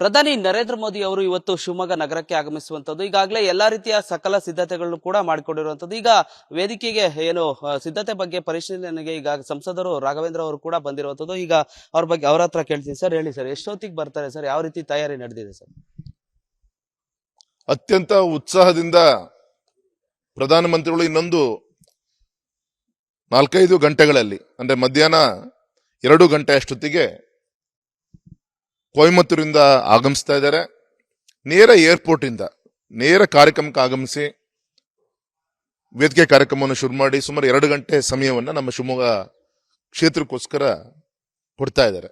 ಪ್ರಧಾನಿ ನರೇಂದ್ರ ಮೋದಿ ಅವರು ಇವತ್ತು ಶಿವಮೊಗ್ಗ ನಗರಕ್ಕೆ ಆಗಮಿಸುವಂತದ್ದು ಈಗಾಗಲೇ ಎಲ್ಲಾ ರೀತಿಯ ಸಕಲ ಸಿದ್ಧತೆಗಳನ್ನು ಕೂಡ ಮಾಡಿಕೊಂಡಿರುವಂತದ್ದು ಈಗ ವೇದಿಕೆಗೆ ಏನು ಸಿದ್ಧತೆ ಬಗ್ಗೆ ಪರಿಶೀಲನೆಗೆ ಈಗ ಸಂಸದರು ರಾಘವೇಂದ್ರ ಅವರು ಕೂಡ ಬಂದಿರುವಂತದ್ದು ಈಗ ಅವ್ರ ಬಗ್ಗೆ ಅವ್ರ ಹತ್ರ ಕೇಳ್ತೀನಿ ಸರ್, ಹೇಳಿ ಸರ್, ಎಷ್ಟೊತ್ತಿಗೆ ಬರ್ತಾರೆ ಸರ್, ಯಾವ ರೀತಿ ತಯಾರಿ ನಡೆದಿದೆ ಸರ್? ಅತ್ಯಂತ ಉತ್ಸಾಹದಿಂದ ಪ್ರಧಾನಮಂತ್ರಿಗಳು ಇನ್ನೊಂದು ನಾಲ್ಕೈದು ಗಂಟೆಗಳಲ್ಲಿ, ಅಂದ್ರೆ ಮಧ್ಯಾಹ್ನ ಎರಡು ಗಂಟೆ ಅಷ್ಟೊತ್ತಿಗೆ ಕೊಯಮತ್ತೂರಿಂದ ಆಗಮಿಸ್ತಾ ಇದ್ದಾರೆ. ನೇರ ಏರ್ಪೋರ್ಟ್ ಇಂದ ನೇರ ಕಾರ್ಯಕ್ರಮಕ್ಕೆ ಆಗಮಿಸಿ ವೇದಿಕೆ ಕಾರ್ಯಕ್ರಮವನ್ನು ಶುರು ಮಾಡಿ ಸುಮಾರು ಎರಡು ಗಂಟೆ ಸಮಯವನ್ನು ನಮ್ಮ ಶಿವಮೊಗ್ಗ ಕ್ಷೇತ್ರಕ್ಕೋಸ್ಕರ ಕೊಡ್ತಾ ಇದ್ದಾರೆ.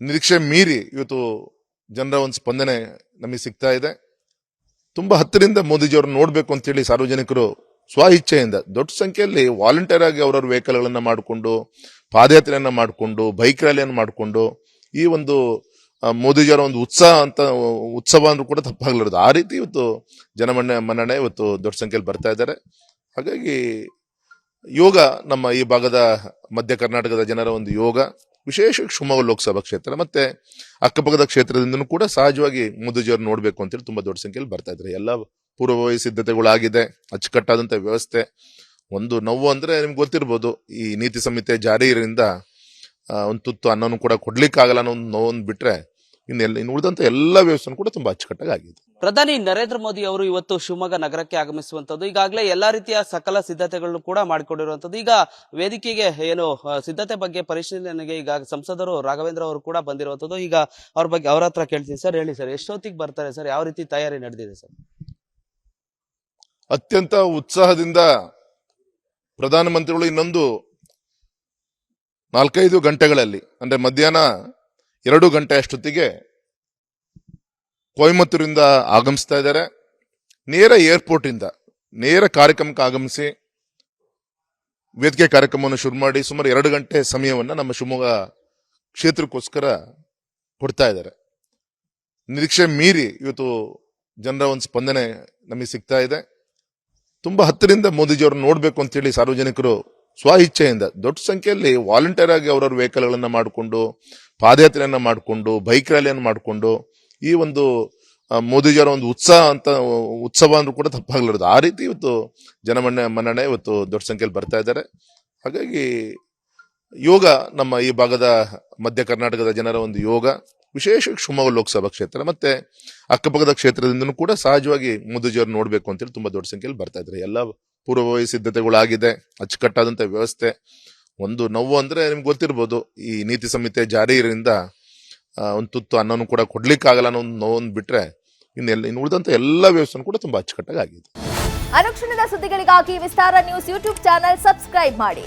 ನಿರೀಕ್ಷೆ ಮೀರಿ ಇವತ್ತು ಜನರ ಒಂದು ಸ್ಪಂದನೆ ನಮಗೆ ಸಿಗ್ತಾ ಇದೆ. ತುಂಬ ಹತ್ತಿರಿಂದ ಮೋದಿಜಿಯವರು ನೋಡಬೇಕು ಅಂತೇಳಿ ಸಾರ್ವಜನಿಕರು ಸ್ವ ಇಚ್ಛೆಯಿಂದ ದೊಡ್ಡ ಸಂಖ್ಯೆಯಲ್ಲಿ ವಾಲಂಟಿಯರ್ ಆಗಿ ಅವರವ್ರ ವೆಹಿಕಲ್ಗಳನ್ನು ಮಾಡಿಕೊಂಡು, ಪಾದಯಾತ್ರೆಯನ್ನು ಮಾಡಿಕೊಂಡು ಬೈಕ್ ರ್ಯಾಲಿಯನ್ನು ಮಾಡಿಕೊಂಡು ಈ ಒಂದು ಮೋದಿಜಿಯವರ ಒಂದು ಉತ್ಸಾಹ ಅಂತ ಉತ್ಸವ ಅಂದ್ರೂ ಕೂಡ ತಪ್ಪಾಗ್ಲಾರದು. ಆ ರೀತಿ ಇವತ್ತು ಜನಮನ್ನ ಮನ್ನಣೆ ಇವತ್ತು ದೊಡ್ಡ ಸಂಖ್ಯೆಯಲ್ಲಿ ಬರ್ತಾ ಇದ್ದಾರೆ. ಹಾಗಾಗಿ ಯೋಗ ನಮ್ಮ ಈ ಭಾಗದ ಮಧ್ಯ ಕರ್ನಾಟಕದ ಜನರ ಒಂದು ಯೋಗ ವಿಶೇಷ ಶಿವಮೊಗ್ಗ ಲೋಕಸಭಾ ಕ್ಷೇತ್ರ ಮತ್ತೆ ಅಕ್ಕಪಕ್ಕದ ಕ್ಷೇತ್ರದಿಂದನೂ ಕೂಡ ಸಹಜವಾಗಿ ಮೋದಿಜಿಯವ್ರು ನೋಡಬೇಕು ಅಂತೇಳಿ ತುಂಬಾ ದೊಡ್ಡ ಸಂಖ್ಯೆಯಲ್ಲಿ ಬರ್ತಾ ಇದ್ದಾರೆ. ಎಲ್ಲ ಪೂರ್ವಭಾವಿ ಸಿದ್ಧತೆಗಳಾಗಿದೆ ಅಚ್ಚುಕಟ್ಟಾದಂತ ವ್ಯವಸ್ಥೆ. ಒಂದು ನೋವು ಅಂದ್ರೆ ನಿಮ್ಗೆ ಗೊತ್ತಿರ್ಬೋದು ಈ ನೀತಿ ಸಂಹಿತೆ ಜಾರಿ ಇರೋದ್ರಿಂದ ಆ, ಒಂದು ತುತ್ತು ಅನ್ನೋನು ಕೂಡ ಕೊಡ್ಲಿಕ್ಕಾಗಲ್ಲ ಅನ್ನೋ ಒಂದು ನೋವನ್ನು ಬಿಟ್ರೆ ಇನ್ನು ಎಲ್ಲ ಇನ್ನು ಉಳಿದಂತ ಎಲ್ಲ ವ್ಯವಸ್ಥೆ ಕೂಡ ತುಂಬಾ ಅಚ್ಚುಕಟ್ಟಾಗಿ ಆಗಿದೆ. ಪ್ರಧಾನಿ ನರೇಂದ್ರ ಮೋದಿ ಅವರು ಇವತ್ತು ಶಿವಮೊಗ್ಗ ನಗರಕ್ಕೆ ಆಗಮಿಸುವಂತದ್ದು ಈಗಾಗಲೇ ಎಲ್ಲಾ ರೀತಿಯ ಸಕಲ ಸಿದ್ಧತೆಗಳನ್ನು ಕೂಡ ಮಾಡಿಕೊಂಡಿರುವಂತದ್ದು ಈಗ ವೇದಿಕೆಗೆ ಏನು ಸಿದ್ಧತೆ ಬಗ್ಗೆ ಪರಿಶೀಲನೆಗೆ ಈಗ ಸಂಸದರು ರಾಘವೇಂದ್ರ ಅವರು ಕೂಡ ಬಂದಿರುವಂತದ್ದು ಈಗ ಅವ್ರ ಬಗ್ಗೆ ಅವ್ರ ಹತ್ರ ಕೇಳ್ತೀನಿ ಸರ್ ಹೇಳಿ ಸರ್ ಎಷ್ಟೊತ್ತಿಗೆ ಬರ್ತಾರೆ ಸರ್ ಯಾವ ರೀತಿ ತಯಾರಿ ನಡೆದಿದೆ ಸರ್? ಅತ್ಯಂತ ಉತ್ಸಾಹದಿಂದ ಪ್ರಧಾನಮಂತ್ರಿಗಳು ಇನ್ನೊಂದು ನಾಲ್ಕೈದು ಗಂಟೆಗಳಲ್ಲಿ, ಅಂದ್ರೆ ಮಧ್ಯಾಹ್ನ ಎರಡು ಗಂಟೆ ಅಷ್ಟೊತ್ತಿಗೆ ಕೊಯಮತ್ತೂರಿಂದ ಆಗಮಿಸ್ತಾ ಇದ್ದಾರೆ. ನೇರ ಏರ್ಪೋರ್ಟಿಂದ ನೇರ ಕಾರ್ಯಕ್ರಮಕ್ಕೆ ಆಗಮಿಸಿ ವೇದಿಕೆ ಕಾರ್ಯಕ್ರಮವನ್ನು ಶುರು ಮಾಡಿ ಸುಮಾರು ಎರಡು ಗಂಟೆ ಸಮಯವನ್ನು ನಮ್ಮ ಶಿವಮೊಗ್ಗ ಕ್ಷೇತ್ರಕ್ಕೋಸ್ಕರ ಕೊಡ್ತಾ ಇದ್ದಾರೆ. ನಿರೀಕ್ಷೆ ಮೀರಿ ಇವತ್ತು ಜನರ ಒಂದು ಸ್ಪಂದನೆ ನಮಗೆ ಸಿಗ್ತಾ ಇದೆ. ತುಂಬ ಹತ್ತರಿಂದ ಮೋದಿಜಿಯವರು ನೋಡಬೇಕು ಅಂತೇಳಿ ಸಾರ್ವಜನಿಕರು ಸ್ವ ಇಚ್ಛೆಯಿಂದ ದೊಡ್ಡ ಸಂಖ್ಯೆಯಲ್ಲಿ ವಾಲಂಟಿಯರ್ ಆಗಿ ಅವರವ್ರ ವೆಹಿಕಲ್ಗಳನ್ನು ಮಾಡಿಕೊಂಡು, ಪಾದಯಾತ್ರೆಯನ್ನ ಮಾಡಿಕೊಂಡು, ಬೈಕ್ ರ್ಯಾಲಿಯನ್ನು ಮಾಡಿಕೊಂಡು, ಈ ಒಂದು ಮೋದಿಜಿಯವರ ಒಂದು ಉತ್ಸಾಹ ಅಂತ, ಉತ್ಸವ ಅಂದ್ರೂ ಕೂಡ ತಪ್ಪಾಗಲಾರದು. ಆ ರೀತಿ ಇವತ್ತು ಜನಮನ್ನ, ಮನ್ನಣೆ ಇವತ್ತು ದೊಡ್ಡ ಸಂಖ್ಯೆಯಲ್ಲಿ ಬರ್ತಾ ಇದ್ದಾರೆ. ಹಾಗಾಗಿ ಯೋಗ ನಮ್ಮ ಈ ಭಾಗದ ಮಧ್ಯ ಕರ್ನಾಟಕದ ಜನರ ಒಂದು ಯೋಗ, ವಿಶೇಷ ಶಿವಮೊಗ್ಗ ಲೋಕಸಭಾ ಕ್ಷೇತ್ರ ಮತ್ತೆ ಅಕ್ಕಪಕ್ಕದ ಕ್ಷೇತ್ರದಿಂದನೂ ಕೂಡ ಸಹಜವಾಗಿ ಮೋದಿಜಿಯವರು ನೋಡಬೇಕು ಅಂತೇಳಿ ತುಂಬಾ ದೊಡ್ಡ ಸಂಖ್ಯೆಯಲ್ಲಿ ಬರ್ತಾ ಇದ್ದಾರೆ. ಎಲ್ಲ ಪೂರ್ವಭಾವಿ ಸಿದ್ಧತೆಗಳಾಗಿದೆ, ಅಚ್ಚುಕಟ್ಟಾದಂತ ವ್ಯವಸ್ಥೆ. ಒಂದು ನೋವು ಅಂದ್ರೆ ನಿಮ್ಗೆ ಗೊತ್ತಿರ್ಬೋದು, ಈ ನೀತಿ ಸಂಹಿತೆ ಜಾರಿ ಇರೋದ್ರಿಂದ ಒಂದು ತುತ್ತು ಅನ್ನೋನು ಕೂಡ ಕೊಡ್ಲಿಕ್ಕಾಗಲ್ಲ ಅನ್ನೋ ಒಂದು ನೋವೊಂದು ಬಿಟ್ರೆ, ಇನ್ನು ಎಲ್ಲ, ಇನ್ನು ಉಳಿದಂತ ಎಲ್ಲ ವ್ಯವಸ್ಥೆ ಕೂಡ ತುಂಬಾ ಅಚ್ಚುಕಟ್ಟಾಗಿ ಆಗಿದೆ. ಅನುಕ್ಷಣದ ಸುದ್ದಿಗಳಿಗಾಗಿ Vistara news YouTube channel subscribe ಮಾಡಿ.